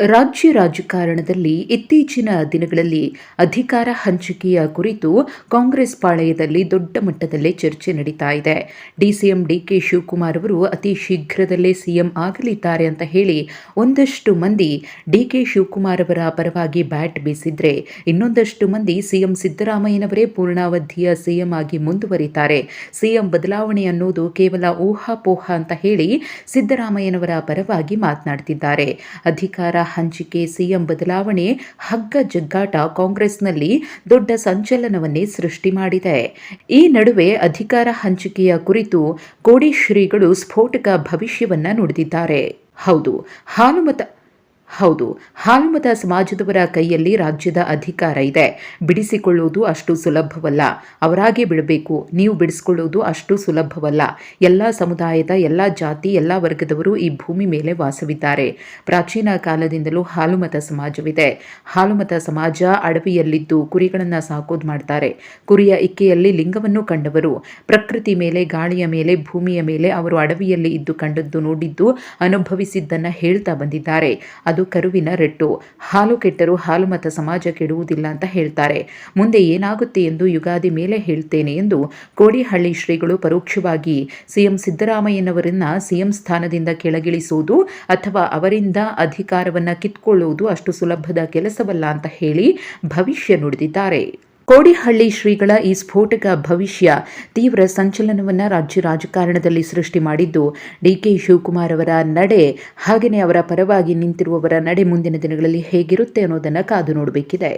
ರಾಜ್ಯ ರಾಜಕಾರಣದಲ್ಲಿ ಇತ್ತೀಚಿನ ದಿನಗಳಲ್ಲಿ ಅಧಿಕಾರ ಹಂಚಿಕೆಯ ಕುರಿತು ಕಾಂಗ್ರೆಸ್ ಪಾಳಯದಲ್ಲಿ ದೊಡ್ಡ ಮಟ್ಟದಲ್ಲಿ ಚರ್ಚೆ ನಡೀತಾ ಇದೆ. ಡಿಸಿಎಂ ಡಿಕೆ ಶಿವಕುಮಾರ್ ಅವರು ಅತಿ ಶೀಘ್ರದಲ್ಲೇ ಸಿಎಂ ಆಗಲಿದ್ದಾರೆ ಅಂತ ಹೇಳಿ ಒಂದಷ್ಟು ಮಂದಿ ಡಿಕೆ ಶಿವಕುಮಾರ್ ಅವರ ಪರವಾಗಿ ಬ್ಯಾಟ್ ಬೀಸಿದ್ರೆ ಇನ್ನೊಂದಷ್ಟು ಮಂದಿ ಸಿಎಂ ಸಿದ್ದರಾಮಯ್ಯನವರೇ ಪೂರ್ಣಾವಧಿಯ ಸಿಎಂ ಆಗಿ ಮುಂದುವರಿತಾರೆ. ಸಿಎಂ ಬದಲಾವಣೆ ಅನ್ನೋದು ಕೇವಲ ಊಹಾಪೋಹ ಅಂತ ಹೇಳಿ ಸಿದ್ದರಾಮಯ್ಯನವರ ಪರವಾಗಿ ಮಾತನಾಡ್ತಿದ್ದಾರೆ. ಅಧಿಕಾರ ಹಂಚಿಕೆ, ಸಿಎಂ ಬದಲಾವಣೆ, ಹಗ್ಗ ಜಗ್ಗಾಟ ಕಾಂಗ್ರೆಸ್ನಲ್ಲಿ ದೊಡ್ಡ ಸಂಚಲನವನ್ನೇ ಸೃಷ್ಟಿ ಮಾಡಿದೆ. ಈ ನಡುವೆ ಅಧಿಕಾರ ಹಂಚಿಕೆಯ ಕುರಿತು ಕೋಡಿ ಶ್ರೀಗಳು ಸ್ಫೋಟಕ ಭವಿಷ್ಯವನ್ನ ನುಡಿದಿದ್ದಾರೆ. ಹೌದು, ಹಾಲುಮತ ಹೌದು ಹಾಲುಮತ ಸಮಾಜದವರ ಕೈಯಲ್ಲಿ ರಾಜ್ಯದ ಅಧಿಕಾರ ಇದೆ. ಬಿಡಿಸಿಕೊಳ್ಳುವುದು ಅಷ್ಟು ಸುಲಭವಲ್ಲ. ಅವರಾಗೆ ಬಿಡಬೇಕು, ನೀವು ಬಿಡಿಸಿಕೊಳ್ಳುವುದು ಅಷ್ಟು ಸುಲಭವಲ್ಲ. ಎಲ್ಲ ಸಮುದಾಯದ, ಎಲ್ಲ ಜಾತಿ, ಎಲ್ಲ ವರ್ಗದವರು ಈ ಭೂಮಿ ಮೇಲೆ ವಾಸವಿದ್ದಾರೆ. ಪ್ರಾಚೀನ ಕಾಲದಿಂದಲೂ ಹಾಲುಮತ ಸಮಾಜವಿದೆ. ಹಾಲುಮತ ಸಮಾಜ ಅಡವಿಯಲ್ಲಿದ್ದು ಕುರಿಗಳನ್ನು ಸಾಕೋದು ಮಾಡ್ತಾರೆ. ಕುರಿಯ ಇಕ್ಕೆಯಲ್ಲಿ ಲಿಂಗವನ್ನು ಕಂಡವರು, ಪ್ರಕೃತಿ ಮೇಲೆ, ಗಾಳಿಯ ಮೇಲೆ, ಭೂಮಿಯ ಮೇಲೆ ಅವರು ಅಡವಿಯಲ್ಲಿ ಇದ್ದು ಕಂಡದ್ದು ನೋಡಿದ್ದು, ಅನುಭವಿಸಿದ್ದನ್ನು ಹೇಳ್ತಾ ಬಂದಿದ್ದಾರೆ. ಅದು ಕರುವಿನ ರೆಟ್ಟು. ಹಾಲು ಕೆಟ್ಟರೂ ಹಾಲು ಮತ ಸಮಾಜ ಕೆಡುವುದಿಲ್ಲ ಅಂತ ಹೇಳ್ತಾರೆ. ಮುಂದೆ ಏನಾಗುತ್ತೆ ಎಂದು ಯುಗಾದಿ ಮೇಲೆ ಹೇಳ್ತೇನೆ ಎಂದು ಕೋಡಿಹಳ್ಳಿ ಶ್ರೀಗಳು ಪರೋಕ್ಷವಾಗಿ ಸಿಎಂ ಸಿದ್ದರಾಮಯ್ಯನವರನ್ನ ಸಿಎಂ ಸ್ಥಾನದಿಂದ ಕೆಳಗಿಳಿಸುವುದು ಅಥವಾ ಅವರಿಂದ ಅಧಿಕಾರವನ್ನ ಕಿತ್ಕೊಳ್ಳುವುದು ಅಷ್ಟು ಸುಲಭದ ಕೆಲಸವಲ್ಲ ಅಂತ ಹೇಳಿ ಭವಿಷ್ಯ ನುಡಿದಿದ್ದಾರೆ. ಕೋಡಿಹಳ್ಳಿ ಶ್ರೀಗಳ ಈ ಸ್ಫೋಟಕ ಭವಿಷ್ಯ ತೀವ್ರ ಸಂಚಲನವನ್ನು ರಾಜ್ಯ ರಾಜಕಾರಣದಲ್ಲಿ ಸೃಷ್ಟಿ ಮಾಡಿದ್ದು, ಡಿಕೆ ಶಿವಕುಮಾರ್ ಅವರ ನಡೆ ಹಾಗೆಯೇ ಅವರ ಪರವಾಗಿ ನಿಂತಿರುವವರ ನಡೆ ಮುಂದಿನ ದಿನಗಳಲ್ಲಿ ಹೇಗಿರುತ್ತೆ ಅನ್ನೋದನ್ನು ಕಾದು ನೋಡಬೇಕಿದೆ.